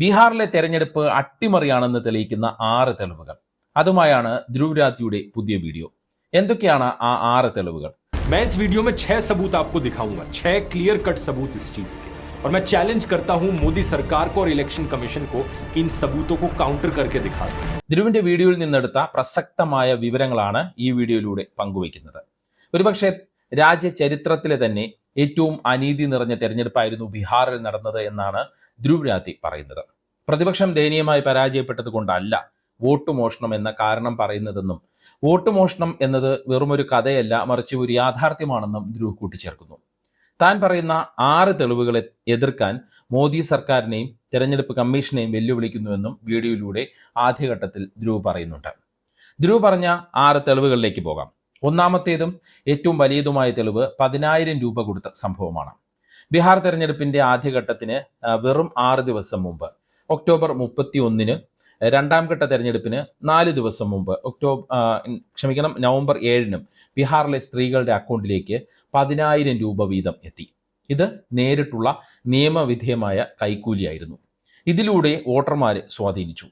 ബീഹാറിലെ തെരഞ്ഞെടുപ്പ് അട്ടിമറിയാണെന്ന് തെളിയിക്കുന്ന ആറ് തെളിവുകൾ അതുമായാണ് ധ്രുവ് രാത്തിയുടെ പുതിയ വീഡിയോ എന്തൊക്കെയാണ് ആ ആറ് തെളിവുകൾ मैं इस वीडियो में छह सबूत आपको दिखाऊंगा छह क्लियर कट सबूत इस चीज के और मैं चैलेंज करता हूं मोदी सरकार को और इलेक्शन कमीशन को कि इन सबूतों को काउंटर करके दिखा दें ധ്രുവിന്റെ വീഡിയോയിൽ നിന്നെടുത്ത പ്രസക്തമായ വിവരങ്ങളാണ് ഈ വീഡിയോയിലൂടെ പങ്കുവയ്ക്കുന്നത് ഒരുപക്ഷെ രാജ്യ ചരിത്രത്തിലെ തന്നെ ഏറ്റവും അനീതി നിറഞ്ഞ തെരഞ്ഞെടുപ്പായിരുന്നു ബീഹാറിൽ നടന്നത് എന്നാണ് ധ്രുവ് രാത്തി പറയുന്നത്. പ്രതിപക്ഷം ദയനീയമായി പരാജയപ്പെട്ടത് കൊണ്ടല്ല വോട്ട് മോഷണം എന്ന കാരണം പറയുന്നതെന്നും വോട്ട് മോഷണം എന്നത് വെറുമൊരു കഥയല്ല മറിച്ച് ഒരു യാഥാർത്ഥ്യമാണെന്നും ധ്രുവ് കൂട്ടിച്ചേർക്കുന്നു. താൻ പറയുന്ന ആറ് തെളിവുകളെ എതിർക്കാൻ മോദി സർക്കാരിനെയും തെരഞ്ഞെടുപ്പ് കമ്മീഷനെയും വെല്ലുവിളിക്കുന്നുവെന്നും വീഡിയോയിലൂടെ ആദ്യഘട്ടത്തിൽ ധ്രുവ് പറയുന്നുണ്ട്. ധ്രുവ് പറഞ്ഞ ആറ് തെളിവുകളിലേക്ക് പോകാം. ഒന്നാമത്തേതും ഏറ്റവും വലിയതുമായ തെളിവ് പതിനായിരം രൂപ കൊടുത്ത സംഭവമാണ്. ബീഹാർ തെരഞ്ഞെടുപ്പിന്റെ ആദ്യഘട്ടത്തിന് വെറും ആറ് ദിവസം മുമ്പ് ഒക്ടോബർ മുപ്പത്തി ഒന്നിന് രണ്ടാം ഘട്ട തെരഞ്ഞെടുപ്പിന് നാല് ദിവസം മുമ്പ് ഒക്ടോബർ ക്ഷമിക്കണം നവംബർ ഏഴിനും ബീഹാറിലെ സ്ത്രീകളുടെ അക്കൗണ്ടിലേക്ക് പതിനായിരം രൂപ വീതം എത്തി. ഇത് നേരിട്ടുള്ള നിയമവിധേയമായ കൈക്കൂലിയായിരുന്നു. ഇതിലൂടെ വോട്ടർമാരെ സ്വാധീനിച്ചു.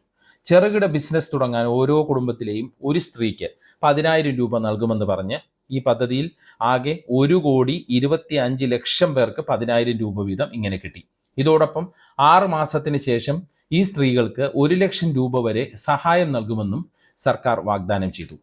ചെറുകിട ബിസിനസ് തുടങ്ങാൻ ഓരോ കുടുംബത്തിലെയും ഒരു സ്ത്രീക്ക് പതിനായിരം രൂപ നൽകുമെന്ന് പറഞ്ഞ് ഈ പദ്ധതിയിൽ ആകെ ഒരു കോടി ഇരുപത്തി അഞ്ച് ലക്ഷം പേർക്ക് പതിനായിരം രൂപ വീതം ഇങ്ങനെ കിട്ടി. ഇതോടൊപ്പം ആറ് മാസത്തിന് ശേഷം ഈ സ്ത്രീകൾക്ക് ഒരു ലക്ഷം രൂപ വരെ സഹായം നൽകുമെന്നും സർക്കാർ വാഗ്ദാനം ചെയ്തു.